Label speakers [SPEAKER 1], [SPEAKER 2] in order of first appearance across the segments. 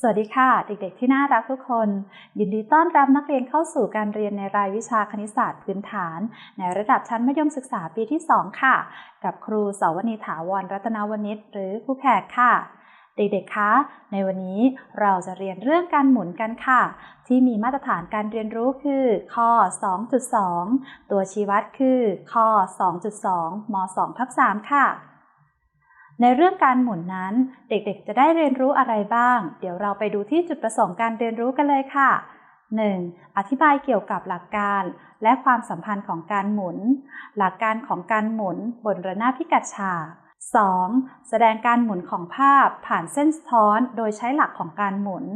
[SPEAKER 1] สวัสดีค่ะ เด็กๆที่น่ารักทุกคน ยินดีต้อนรับนักเรียนเข้าสู่การเรียนในรายวิชาคณิตศาสตร์พื้นฐาน ในระดับชั้นมัธยมศึกษาปีที่ 2 ค่ะ กับครูสาวนีถาวรรัตนวณิชหรือครูแขกค่ะ เด็กๆคะในวันนี้เราจะเรียนเรื่องการหมุนกันค่ะ ที่มีมาตรฐานการเรียนรู้คือ ข้อ 2.2 ตัวชี้วัดคือ ข้อ 2.2ม2ทับ3ค่ะ ในเรื่องการหมุนนั้น เด็กๆ จะได้เรียนรู้อะไรบ้าง เดี๋ยวเราไปดูที่จุดประสงค์การเรียนรู้กันเลยค่ะ 1. อธิบายเกี่ยวกับหลักการ และความสัมพันธ์ของการหมุน หลักการของการหมุนบนระนาบพิกัดฉาก 2. แสดงการหมุนของภาพผ่านเส้นสะท้อนโดยใช้หลักของการหมุน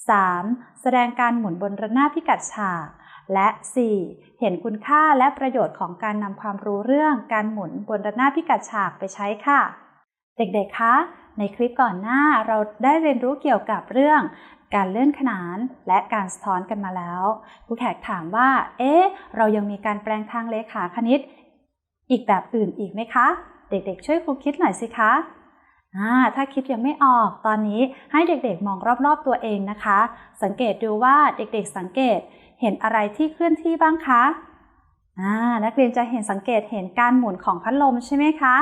[SPEAKER 1] 3. แสดงการหมุนบนระนาบพิกัดฉาก และ 4. เห็นคุณค่าและประโยชน์ของการนำความรู้เรื่องการหมุนบนระนาบพิกัดฉากไปใช้ค่ะ เด็กๆ คะ ในคลิปก่อนหน้าเราได้เรียนรู้เกี่ยวกับเรื่อง การเลื่อนขนานและการสะท้อนกันมาแล้วครูแขกถามว่า เอ๊ะ เรายังมีการแปลงทางเลขาคณิต อีกแบบอื่นอีกไหมคะ เด็กๆ ช่วยครูคิดหน่อยสิคะถ้าคิดยังไม่ออกตอนนี้ให้เด็กๆ มองรอบๆ ตัวเองนะคะ สังเกตดูว่าเด็กๆ สังเกตเห็นอะไรที่เคลื่อนที่บ้างคะนักเรียนจะเห็นสังเกตเห็นการหมุนของพัดลมใช่ไหมคะ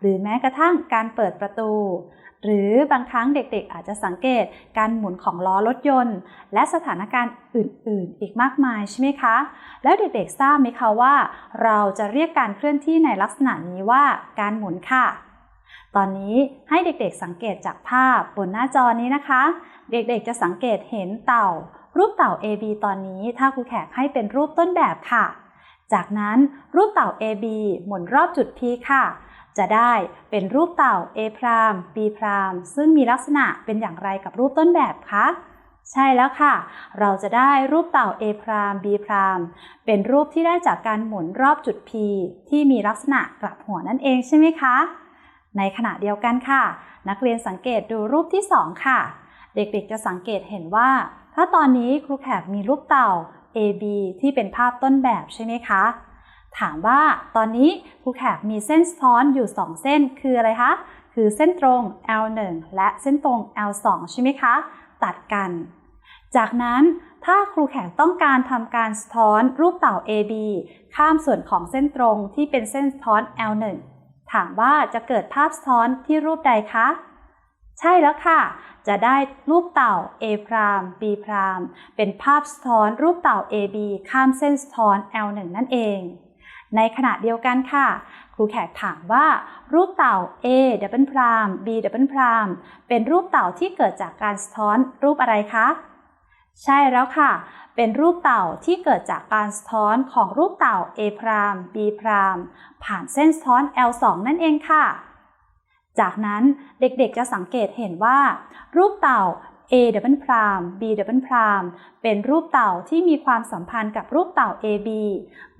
[SPEAKER 1] หรือแม้กระทั่งการเปิดประตู หรือบางครั้งเด็กๆ อาจจะสังเกตการหมุนของล้อรถยนต์ และสถานการณ์อื่นๆ อีกมากมายใช่ไหมคะ แล้วเด็กๆ ทราบไหมคะว่า เราจะเรียกการเคลื่อนที่ในลักษณะนี้ว่าการหมุนค่ะ ตอนนี้ให้เด็กๆ สังเกตจากภาพบนหน้าจอนี้นะคะ เด็กๆ จะสังเกตเห็นเต่า รูปเต่า AB ตอนนี้ถ้าครูแขกให้เป็นรูปต้นแบบค่ะ จากนั้นรูปเต่า AB หมุนรอบจุด P ค่ะ จะได้เป็นรูปเต่า A พราม B พรามซึ่งมีลักษณะเป็นอย่างไรกับรูปต้นแบบคะใช่แล้วค่ะ เราจะได้รูปเต่า A พราม B พรามเป็นรูปที่ได้จากการหมุนรอบจุด P ที่มีลักษณะกลับหัวนั่นเองใช่ไหมคะ ในขณะเดียวกันค่ะ นักเรียนสังเกตดูรูปที่ 2 ค่ะ เด็กๆจะสังเกตเห็นว่า ถ้าตอนนี้ครูแขกมีรูปเต่า AB ที่เป็นภาพต้นแบบใช่ไหมคะ ถามว่าตอนนี้ครูแขกมีเส้นสะท้อนอยู่ 2 เส้นคืออะไรคะ คือเส้นตรง L1 และเส้นตรง L2 ใช่ไหมคะ ตัดกัน จากนั้นถ้าครูแขกต้องการทำการสะท้อนรูปเต่า AB ข้ามส่วนของเส้นตรงที่เป็นเส้นสะท้อน L1 ถามว่าจะเกิดภาพสะท้อนที่รูปใดคะ ใช่แล้วค่ะ จะได้รูปเต่า A พราม B พรามเป็นภาพสะท้อนรูปเต่า AB ข้ามเส้นสะท้อน L1 นั่นเอง ในขณะเดียวกันค่ะ ครูแขกถามว่า รูปเต่า A ดับเบิลพราม B ดับเบิลพรามเป็นรูปเต่าที่เกิดจากการสะท้อนรูปอะไรคะ ใช่แล้วค่ะ เป็นรูปเต่าที่เกิดจากการสะท้อนของรูปเต่า A พราม B พรามผ่านเส้นสะท้อน L2 นั่นเองค่ะ จากนั้นเด็กๆจะสังเกตเห็นว่า รูปเต่า A ดับเบิลพราม B ดับเบิลพรามเป็นรูปเต่าที่มีความสัมพันธ์กับรูปเต่า AB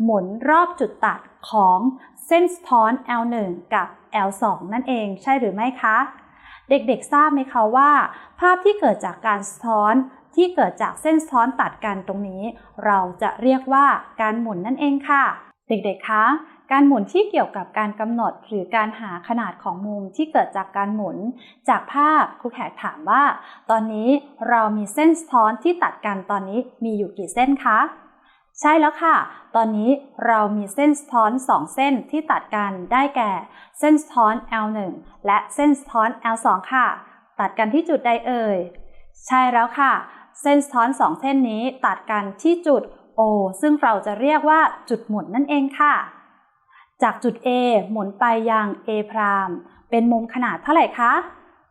[SPEAKER 1] หมุนรอบจุดตัดของเส้นสะท้อน L1 กับ L2 นั่นเองใช่หรือไม่คะ เด็กๆทราบไหมคะว่า ภาพที่เกิดจากการสะท้อนที่เกิดจากเส้นสะท้อนตัดกันตรงนี้ เราจะเรียกว่าการหมุนนั่นเองค่ะ เด็กๆคะ การหมุนที่เกี่ยวกับการกำหนดหรือการหาขนาดของมุมที่เกิดจากการหมุน จากภาพครูแขกถามว่า ตอนนี้เรามีเส้นสะท้อนที่ตัดกันตอนนี้มีอยู่กี่เส้นคะใช่แล้วค่ะ ตอนนี้เรามีเส้นสะท้อน 2 เส้นที่ตัดกันได้แก่ เส้นสะท้อน L1 และเส้นสะท้อน L2 ค่ะ ตัดกันที่จุดใดเอ่ย ใช่แล้วค่ะ เส้นสะท้อน 2 เส้นนี้ตัดกันที่จุด O ซึ่งเราจะเรียกว่าจุดหมุนนั่นเองค่ะ จากจุด A หมุนไปยัง A พรามเป็นมุมขนาดเท่าไหร่คะ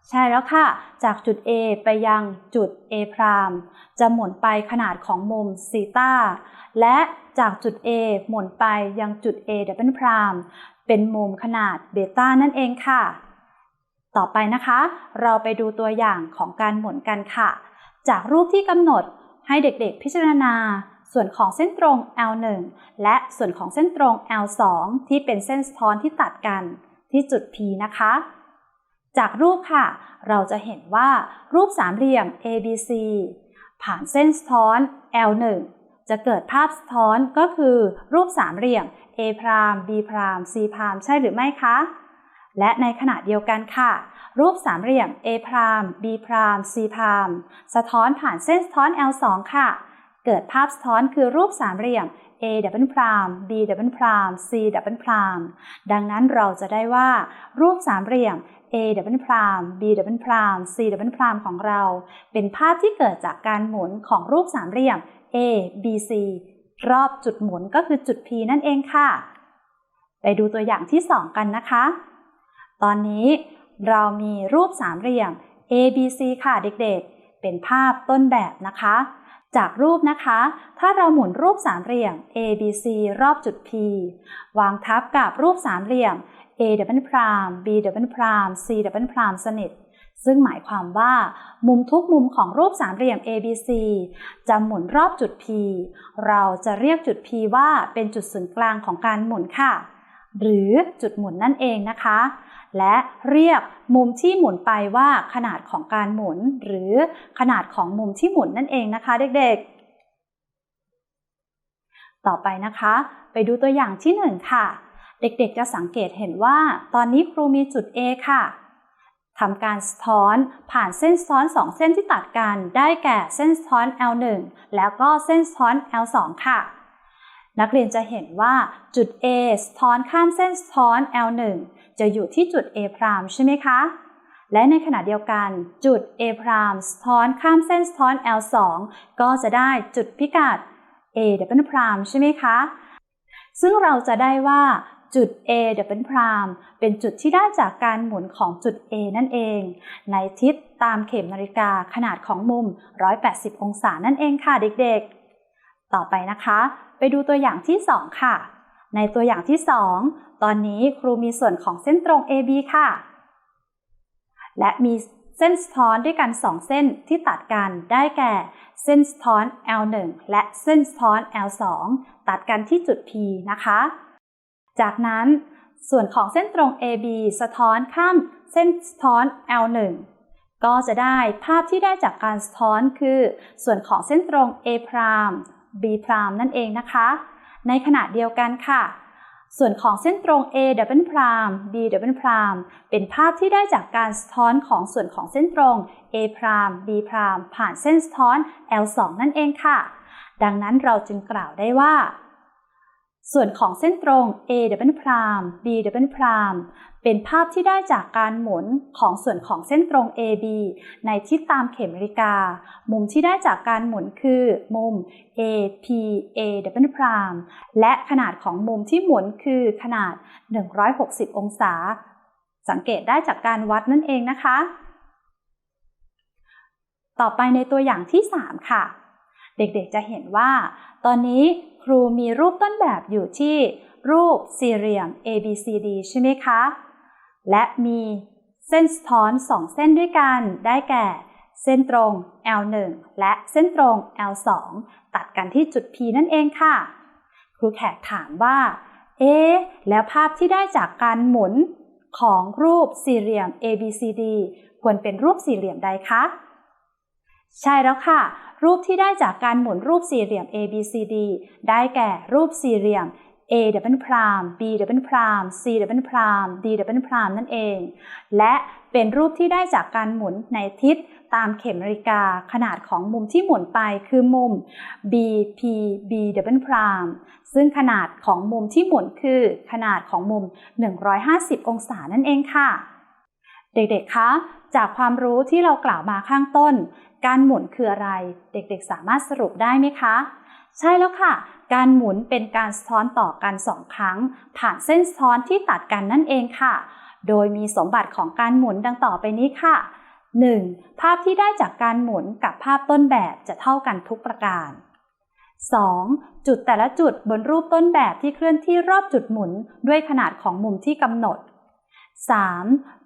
[SPEAKER 1] ใช่แล้วค่ะ จากจุด A ไปยังจุด A พรามจะหมุนไปขนาดของมุมซีตาและจากจุด A หมุนไปยังจุด A ดับเบิลพรามเป็นมุมขนาดเบต้านั่นเองค่ะ ต่อไปนะคะ เราไปดูตัวอย่างของการหมุนกันค่ะ จากรูปที่กำหนดให้เด็กๆพิจารณา ส่วนของเส้นตรง L1 และส่วนของเส้นตรง L2 ที่เป็นเส้นสะท้อนที่ตัดกัน ที่จุด P นะคะ จากรูปค่ะ เราจะเห็นว่ารูปสามเหลี่ยม ABC ผ่านเส้นสะท้อน L1 จะเกิดภาพสะท้อนก็คือรูปสามเหลี่ยม A พราม B พราม C พรามใช่หรือไม่คะ และในขณะเดียวกันค่ะ รูปสามเหลี่ยม A พราม B พราม C พรามสะท้อนผ่านเส้นสะท้อน L2 ค่ะ เกิดภาพสะท้อนคือรูปสามเหลี่ยม A ดับเบิลพราม B ดับเบิลพราม C ดับเบิลพรามดังนั้นเราจะได้ว่ารูปสามเหลี่ยม A ดับเบิลพราม B ดับเบิลพราม C ดับเบิลพรามของเรา เป็นภาพที่เกิดจากการหมุนของรูปสามเหลี่ยม A B C รอบจุดหมุนก็คือจุด P นั่นเองค่ะ ไปดูตัวอย่างที่ 2 กันนะคะ ตอนนี้เรามีรูปสามเหลี่ยม A B C ค่ะเด็กๆ เป็นภาพต้นแบบนะคะ จากรูปนะคะ ถ้าเราหมุนรูปสามเหลี่ยม A B C รอบจุด P วางทับกับรูปสามเหลี่ยม A ดับเบิลพราม B ดับเบิลพราม C ดับเบิลพรามสนิท ซึ่งหมายความว่า มุมทุกมุมของรูปสามเหลี่ยม ABC จะหมุนรอบจุด P เราจะเรียกจุด P ว่าเป็นจุดศูนย์กลางของการหมุนค่ะ หรือจุดหมุนนั่นเองนะคะ และเรียกมุมที่หมุนไปว่าขนาดของการหมุน หรือขนาดของมุมที่หมุนนั่นเองนะคะเด็กๆ ต่อไปนะคะ ไปดูตัวอย่างที่ 1 ค่ะ เด็กๆจะสังเกตเห็นว่า ตอนนี้ครูมีจุด A ค่ะทำการสะท้อนผ่านเส้นสะท้อน 2 เส้นที่ตัดกัน ได้แก่เส้นสะท้อน L1 แล้วก็เส้นสะท้อน L2 ค่ะ นักเรียนจะเห็นว่าจุด A สะท้อนข้ามเส้นสะท้อน L1 จะอยู่ที่จุด A พรามใช่ไหมคะ และในขณะเดียวกันจุด A พรามสะท้อนข้ามเส้นสะท้อน L2 ก็จะได้จุดพิกัด A ดับเบิลพรามใช่ไหมคะ ซึ่งเราจะได้ว่าจุด A ดับเบิลพรามเป็นจุดที่ได้จากการหมุนของจุด A นั่นเอง ในทิศตามเข็มนาฬิกาขนาดของมุม 180 องศานั่นเองค่ะเด็กๆ ต่อไปนะคะ ไปดูตัวอย่างที่ 2 ค่ะ ในตัวอย่างที่ 2 ตอนนี้ครูมีส่วนของเส้นตรง AB ค่ะ และมีเส้นสะท้อนด้วยกัน 2 เส้นที่ตัดกันได้แก่ เส้นสะท้อน L1 และเส้นสะท้อน L2 ตัดกันที่จุด P นะคะ จากนั้นส่วนของเส้นตรง AB สะท้อนข้ามเส้นสะท้อน L1 ก็จะได้ภาพที่ได้จากการสะท้อนคือ ส่วนของเส้นตรง A พราม B พรามนั่นเองนะคะ ในขณะเดียวกันค่ะ ส่วนของเส้นตรง A ดับเบิลพราม B ดับเบิลพรามเป็นภาพที่ได้จากการสะท้อนของส่วนของเส้นตรง A พราม B พรามผ่านเส้นสะท้อน L2 นั่นเองค่ะ ดังนั้นเราจึงกล่าวได้ว่า ส่วนของเส้นตรง A ดับเบิลพราม B ดับเบิลพรามเป็นภาพที่ได้จากการหมุนของส่วนของเส้นตรง AB ในทิศตามเข็มนาฬิกา มุมที่ได้จากการหมุนคือมุม AP A ดับเบิลพรามและขนาดของมุมที่หมุนคือขนาด 160 องศา สังเกตได้จากการวัดนั่นเองนะคะ ต่อไปในตัวอย่างที่ 3 ค่ะ เด็กๆจะเห็นว่า ตอนนี้ รูมีรูปต้นแบบอยู่ที่รูปสี่เหลี่ยม ABCD ใช่ไหมคะ และมีเส้นสะท้อน2เส้นด้วยกัน ได้แก่ เส้นตรง L1 และเส้นตรง L2 ตัดกันที่จุด P นั่นเองค่ะ ครูแขกถามว่า เอ๊แล้วภาพที่ได้จากการหมุนของรูปสี่เหลี่ยม ABCD ควรเป็นรูปสี่เหลี่ยมใดคะ ใช่แล้วค่ะ รูปที่ได้จากการหมุนรูปสี่เหลี่ยม ABCD ได้แก่รูปสี่เหลี่ยม A ดับเบิลพราม B ดับเบิลพราม C ดับเบิลพราม D ดับเบิลพรามนั่นเอง และเป็นรูปที่ได้จากการหมุนในทิศตามเข็มนาฬิกาขนาดของมุมที่หมุนไปคือมุม BP B ดับเบิลพรามซึ่งขนาดของมุมที่หมุนคือขนาดของมุม 150 องศานั่นเองค่ะ เด็กๆ คะ จากความรู้ที่เรากล่าวมาข้างต้น การหมุนคืออะไร เด็กๆ สามารถสรุปได้ไหมคะ ใช่แล้วค่ะ การหมุนเป็นการสะท้อนต่อกันสองครั้ง ผ่านเส้นสะท้อนที่ตัดกันนั่นเองค่ะ โดยมีสมบัติของการหมุนดังต่อไปนี้ค่ะ 1. ภาพที่ได้จากการหมุนกับภาพต้นแบบจะเท่ากันทุกประการ 2. จุดแต่ละจุดบนรูปต้นแบบที่เคลื่อนที่รอบจุดหมุนด้วยขนาดของมุมที่กำหนด 3.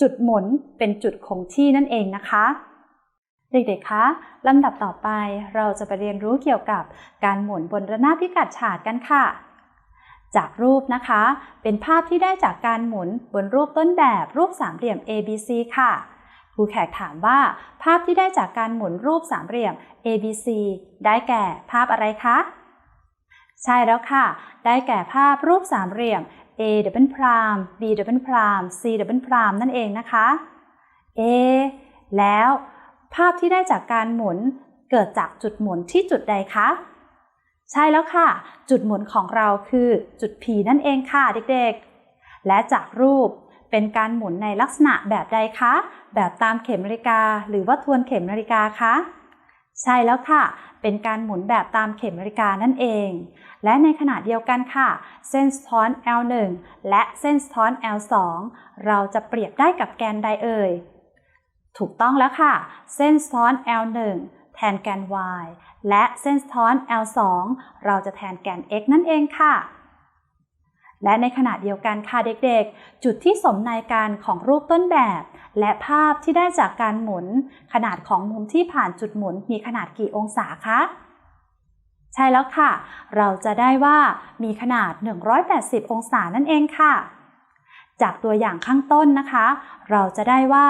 [SPEAKER 1] จุดหมุนเป็นจุดคงที่นั่นเองนะคะ เด็กๆ คะลำดับต่อไปเราจะไปเรียนรู้เกี่ยวกับการหมุนบนระนาบพิกัดฉากกันค่ะ จากรูปนะคะ เป็นภาพที่ได้จากการหมุนบนรูปต้นแบบรูปสามเหลี่ยม ABC ค่ะครูแขกถามว่าภาพที่ได้จากการหมุนรูปสามเหลี่ยม ABC ได้แก่ภาพอะไรคะ ใช่แล้วค่ะ ได้แก่ภาพรูปสามเหลี่ยม A double prime B double prime C double prime นั่นเองนะคะเอแล้วภาพที่ได้จากการหมุนเกิดจากจุดหมุนที่จุดใดคะ ใช่แล้วค่ะ จุดหมุนของเราคือจุด P นั่นเองค่ะเด็กๆ และจากรูปเป็นการหมุนในลักษณะแบบใดคะ แบบตามเข็มนาฬิกา หรือว่าทวนเข็มนาฬิกาคะ ใช่แล้วค่ะ เป็นการหมุนแบบตามเข็มนาฬิกานั่นเอง และในขณะเดียวกันค่ะ เส้นสะท้อน L1 และเส้นสะท้อน L2 เราจะเปรียบได้กับแกนใดเอ่ย ถูกต้องแล้วค่ะ เส้นสะท้อน L1 แทนแกน y และเส้นสะท้อน L2 เราจะแทนแกน x นั่นเองค่ะ และในขณะเดียวกันค่ะเด็กๆ จุดที่สมในการของรูปต้นแบบ และภาพที่ได้จากการหมุน ขนาดของมุมที่ผ่านจุดหมุนมีขนาดกี่องศาคะใช่แล้วค่ะ เราจะได้ว่ามีขนาด 180 องศานั่นเองค่ะ จากตัวอย่างข้างต้นนะคะ เราจะได้ว่า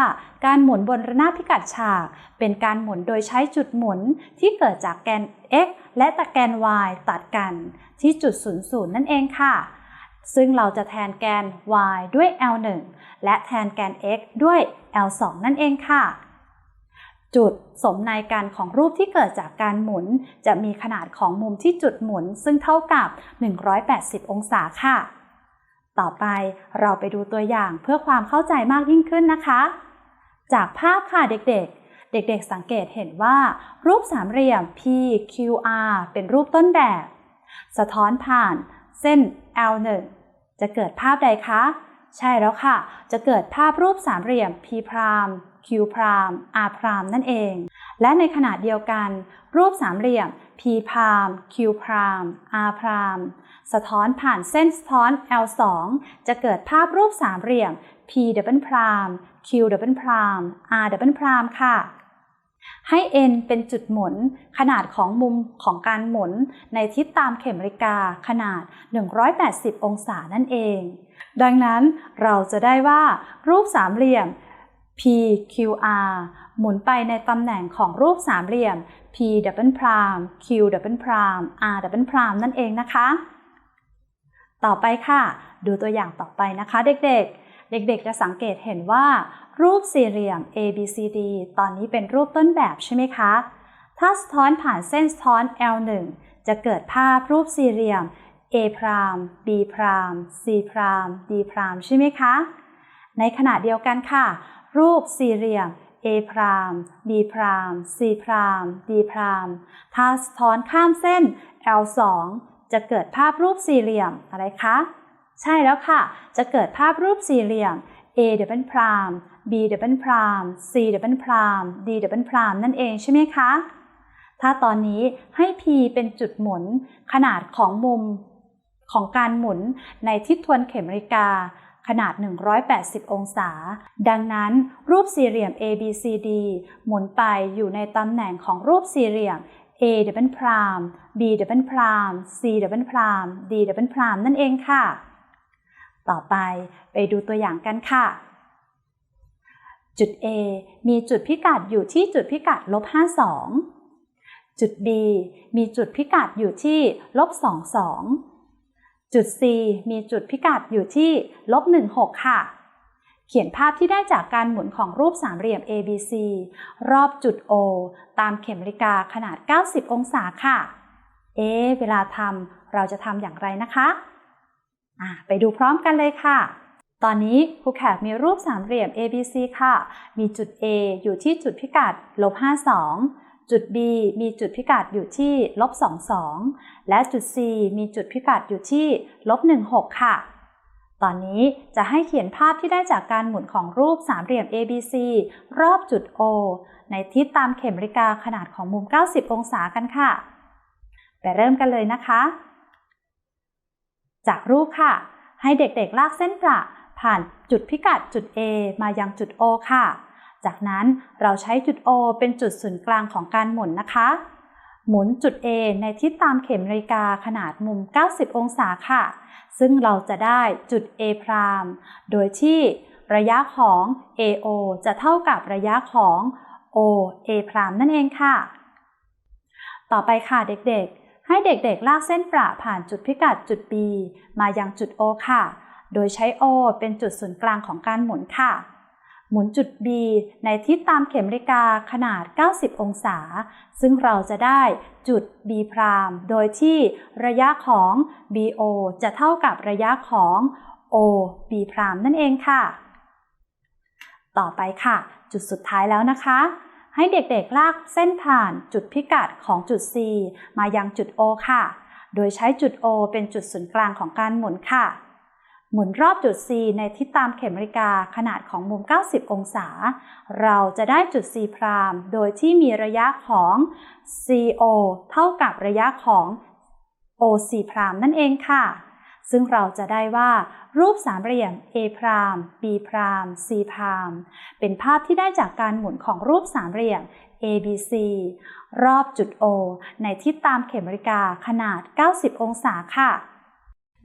[SPEAKER 1] การหมุนบนระนาบพิกัดฉาก เป็นการหมุนโดยใช้จุดหมุนที่เกิดจากแกน x และตะแกน y ตัดกัน ที่จุด 00 นั่นเองค่ะ ซึ่งเราจะแทนแกน y ด้วย L1 และแทนแกน x ด้วย L2 นั่นเองค่ะ จุดสมในกันของรูปที่เกิดจากการหมุน จะมีขนาดของมุมที่จุดหมุน ซึ่งเท่ากับ 180 องศาค่ะ ต่อไปเราไปดูตัวอย่างเพื่อความเข้าใจมากยิ่งขึ้นนะคะ จากภาพค่ะเด็กๆ เด็กๆ สังเกตเห็นว่า รูปสามเหลี่ยม PQR เป็นรูปต้นแบบ สะท้อนผ่านเส้น L1 จะเกิดภาพใดคะ ใช่แล้วค่ะ จะเกิดภาพรูปสามเหลี่ยม P prime Q prime R prime นั่นเอง และในขณะเดียวกัน รูปสามเหลี่ยม P prime Q prime R prime สะท้อนผ่านเส้นสะท้อน L2 จะเกิดภาพรูปสามเหลี่ยม P double prime Q double prime R double prime ค่ะ ให้ n เป็นจุดหมุน ขนาดของมุมของการหมุนในทิศตามเข็มนาฬิกาขนาด 180 องศานั่นเอง ดังนั้นเราจะได้ว่ารูปสามเหลี่ยม PQR หมุนไปในตำแหน่งของรูปสามเหลี่ยม P double prime Q double prime R double prime นั่นเองนะคะ ต่อไปค่ะ ดูตัวอย่างต่อไปนะคะเด็กๆ เด็กๆจะสังเกตเห็นว่า รูปสี่เหลี่ยม ABCD ตอนนี้เป็นรูปต้นแบบใช่ไหมคะ ถ้าสะท้อนผ่านเส้นสะท้อน L1 จะเกิดภาพรูปสี่เหลี่ยม A prime B prime C prime D prime ใช่ไหมคะ ในขณะเดียวกันค่ะ รูปสี่เหลี่ยม A prime B prime C prime D prime ถ้าสะท้อนข้ามเส้น L2 จะเกิดภาพรูปสี่เหลี่ยมอะไรคะ ใช่แล้วค่ะ จะเกิดภาพรูปสี่เหลี่ยม A double prime B double prime C double prime D double prime นั่นเองใช่ไหมคะ ถ้าตอนนี้ให้ P เป็นจุดหมุน ขนาดของมุมของการหมุนในทิศทวนเข็มนาฬิกา ขนาด 180 องศา ดังนั้นรูปสี่เหลี่ยม ABCD หมุนไปอยู่ในตำแหน่งของรูปสี่เหลี่ยม A double prime B double prime C double prime D double prime นั่นเองค่ะ ต่อไปไปดูตัวอย่างกันค่ะ จุด A มีจุดพิกัดอยู่ที่จุดพิกัดลบ52 จุด B มีจุดพิกัดอยู่ที่ลบ22 จุด C มีจุดพิกัดอยู่ที่ลบ16 ค่ะ เขียนภาพที่ได้จากการหมุนของรูปสามเหลี่ยม ABC รอบจุด O ตามเข็มนาฬิกาขนาด 90 องศาค่ะ เอ๊เวลาทำเราจะทำอย่างไรนะคะอะ ไปดูพร้อมกันเลยค่ะ ตอนนี้ครูแขกมีรูปสามเหลี่ยม ABC ค่ะ มีจุด A อยู่ที่จุดพิกัดลบ52 จุด B มีจุดพิกัดอยู่ที่ลบ22 และจุด C มีจุดพิกัดอยู่ที่ลบ16 ค่ะตอนนี้จะให้เขียนภาพที่ได้จากการหมุนของรูปสามเหลี่ยม ABC รอบจุด O ในทิศตามเข็มนาฬิกาขนาดของมุม 90 องศากันค่ะ ไปเริ่มกันเลยนะคะ จากรูปค่ะ ให้เด็กๆลากเส้นประผ่านจุดพิกัดจุด A มายังจุด O ค่ะ จากนั้นเราใช้จุด O เป็นจุดศูนย์กลางของการหมุนนะคะ หมุนจุด A ในทิศตามเข็มนาฬิกาขนาดมุม 90 องศาค่ะ ซึ่งเราจะได้จุด A พรามโดยที่ระยะของ AO จะเท่ากับระยะของ O A พรามนั่นเองค่ะ ต่อไปค่ะเด็กๆ ให้เด็กๆ ลากเส้นประผ่านจุดพิกัดจุด B มายังจุด O ค่ะ โดยใช้ O เป็นจุดศูนย์กลางของการหมุนค่ะ หมุนจุด B ในทิศตามเข็มนาฬิกาขนาด 90 องศา ซึ่งเราจะได้จุด B พรามโดยที่ระยะของ BO จะเท่ากับระยะของ O B พรามนั่นเองค่ะ ต่อไปค่ะ จุดสุดท้ายแล้วนะคะ ให้เด็กๆลากเส้นผ่านจุดพิกัดของจุด C มายังจุด O ค่ะ โดยใช้จุด O เป็นจุดศูนย์กลางของการหมุนค่ะ หมุนรอบจุด C ในทิศตามเข็มนาฬิกาขนาดของมุม 90 องศา เราจะได้จุด C พรามโดยที่มีระยะของ CO เท่ากับระยะของ OC พรามนั่นเองค่ะ ซึ่งเราจะได้ว่ารูปสามเหลี่ยม A พราม B พราม C พรามเป็นภาพที่ได้จากการหมุนของรูปสามเหลี่ยม ABC รอบจุด O ในทิศตามเข็มนาฬิกาขนาด 90 องศาค่ะ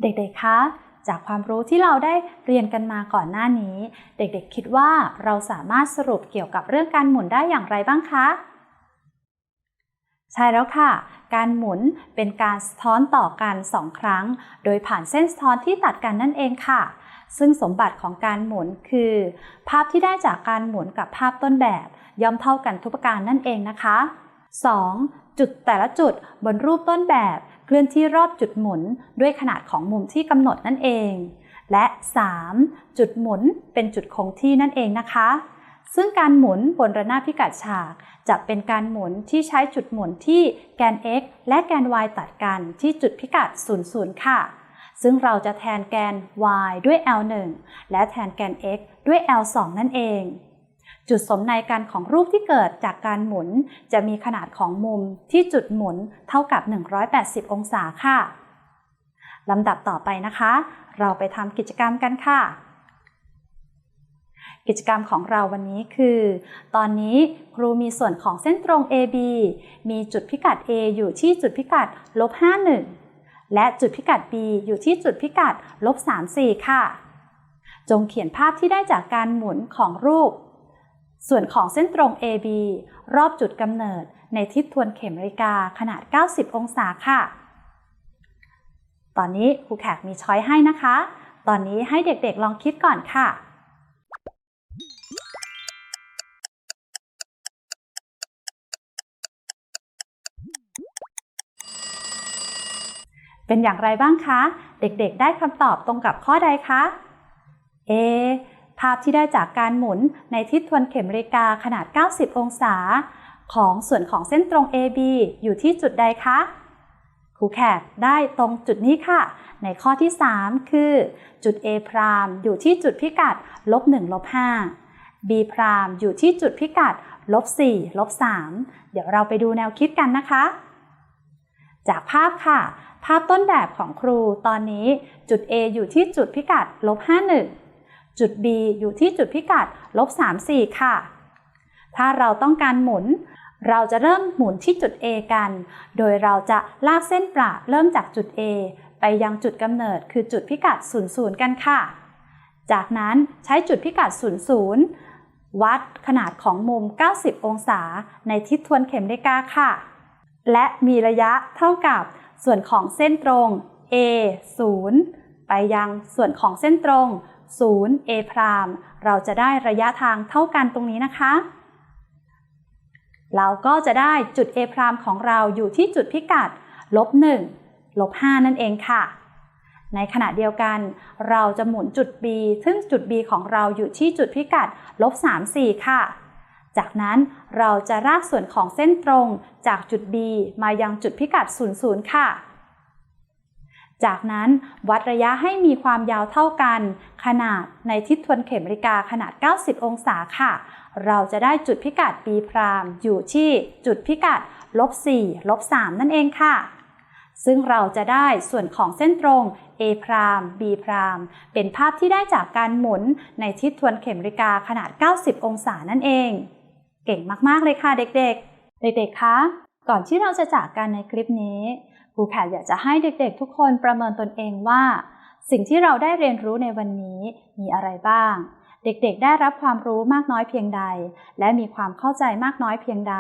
[SPEAKER 1] เด็กๆ คะ จากความรู้ที่เราได้เรียนกันมาก่อนหน้านี้ เด็กๆ คิดว่าเราสามารถสรุปเกี่ยวกับเรื่องการหมุนได้อย่างไรบ้างคะ ใช่แล้วค่ะ การหมุนเป็นการสะท้อนต่อกันสองครั้ง โดยผ่านเส้นสะท้อนที่ตัดกันนั่นเองค่ะ ซึ่งสมบัติของการหมุนคือ ภาพที่ได้จากการหมุนกับภาพต้นแบบ ย่อมเท่ากันทุกประการนั่นเองนะคะ 2. จุดแต่ละจุดบนรูปต้นแบบ เคลื่อนที่รอบจุดหมุนด้วยขนาดของมุมที่กำหนดนั่นเอง และ 3. จุดหมุนเป็นจุดคงที่นั่นเองนะคะ ซึ่งการหมุนบนระนาบพิกัดฉาก จะเป็นการหมุนที่ใช้จุดหมุนที่แกน x และแกน y ตัดกันที่จุดพิกัด 00 ค่ะ ซึ่งเราจะแทนแกน y ด้วย L1 และแทนแกน x ด้วย L2 นั่นเอง จุดสมในกันของรูปที่เกิดจากการหมุน จะมีขนาดของมุมที่จุดหมุนเท่ากับ 180 องศาค่ะลำดับต่อไปนะคะ เราไปทำกิจกรรมกันค่ะ กิจกรรมของเราวันนี้คือ ตอนนี้ครูมีส่วนของเส้นตรง AB มีจุดพิกัด A อยู่ที่จุดพิกัดลบ51 และจุดพิกัด B อยู่ที่จุดพิกัดลบ34 ค่ะ จงเขียนภาพที่ได้จากการหมุนของรูป ส่วนของเส้นตรง AB รอบจุดกำเนิดในทิศทวนเข็มนาฬิกาขนาด 90 องศาค่ะ ตอนนี้ครูแขกมีช้อยให้นะคะ ตอนนี้ให้เด็กๆลองคิดก่อนค่ะ เป็นอย่างไรบ้างคะ เด็กๆ ได้คำตอบตรงกับข้อใดคะ A ภาพที่ได้จากการหมุนในทิศทวนเข็มนาฬิกาขนาด 90 องศา ของส่วนของเส้นตรง AB อยู่ที่จุดใดคะครูแขกได้ตรงจุดนี้ค่ะ ในข้อที่ 3 คือ จุด A พรามอยู่ที่จุดพิกัดลบ1ลบ5 B พรามอยู่ที่จุดพิกัดลบ4ลบ3เดี๋ยวเราไปดูแนวคิดกันนะคะ จากภาพค่ะ ภาพต้นแบบของครูตอนนี้จุด A อยู่ที่จุดพิกัดลบ51 จุด B อยู่ที่จุดพิกัดลบ34 ค่ะ ถ้าเราต้องการหมุน เราจะเริ่มหมุนที่จุด A กัน โดยเราจะลากเส้นประเริ่มจากจุด A ไปยังจุดกำเนิดคือจุดพิกัด 00 กันค่ะ จากนั้นใช้จุดพิกัด 00 วัดขนาดของมุม 90 องศา ในทิศทวนเข็มนาฬิกาค่ะ และมีระยะเท่ากับส่วนของเส้นตรง A 0 ไปยังส่วนของเส้นตรง 0 A พรามเราจะได้ระยะทางเท่ากันตรงนี้นะคะ เราก็จะได้จุด A พรามของเราอยู่ที่จุดพิกัดลบ1ลบ5นั่นเองค่ะ ในขณะเดียวกัน เราจะหมุนจุด B ซึ่งจุด B ของเราอยู่ที่จุดพิกัดลบ3 4ค่ะ จากนั้นเราจะรากส่วนของเส้นตรงจากจุด B มายังจุดพิกัด 00 ค่ะ จากนั้นวัดระยะให้มีความยาวเท่ากัน ขนาดในทิศทวนเข็มนาฬิกาขนาด 90 องศาค่ะ เราจะได้จุดพิกัด B พรามอยู่ที่จุดพิกัดลบ4ลบ3นั่นเองค่ะ ซึ่งเราจะได้ส่วนของเส้นตรง A พราม B พรามเป็นภาพที่ได้จากการหมุนในทิศทวนเข็มนาฬิกาขนาด 90 องศานั่นเอง เก่งมาก ๆ เลยค่ะเด็ก ๆ เด็ก ๆ คะ ก่อนที่เราจะจากกันในคลิปนี้ครูแขกอยากจะให้เด็ก ๆ ทุกคนประเมินตนเองว่า สิ่งที่เราได้เรียนรู้ในวันนี้มีอะไรบ้าง เด็ก ๆ ได้รับความรู้มากน้อยเพียงใด และมีความเข้าใจมากน้อยเพียงใด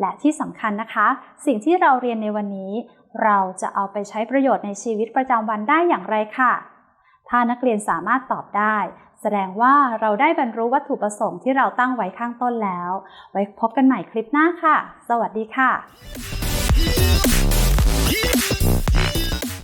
[SPEAKER 1] และที่สำคัญนะคะ สิ่งที่เราเรียนในวันนี้ เราจะเอาไปใช้ประโยชน์ในชีวิตประจำวันได้อย่างไรค่ะ ถ้านักเรียนสามารถตอบได้ แสดงว่าเราได้บรรลุวัตถุประสงค์ที่เราตั้งไว้ข้างต้นแล้ว ไว้พบกันใหม่คลิปหน้าค่ะ สวัสดีค่ะ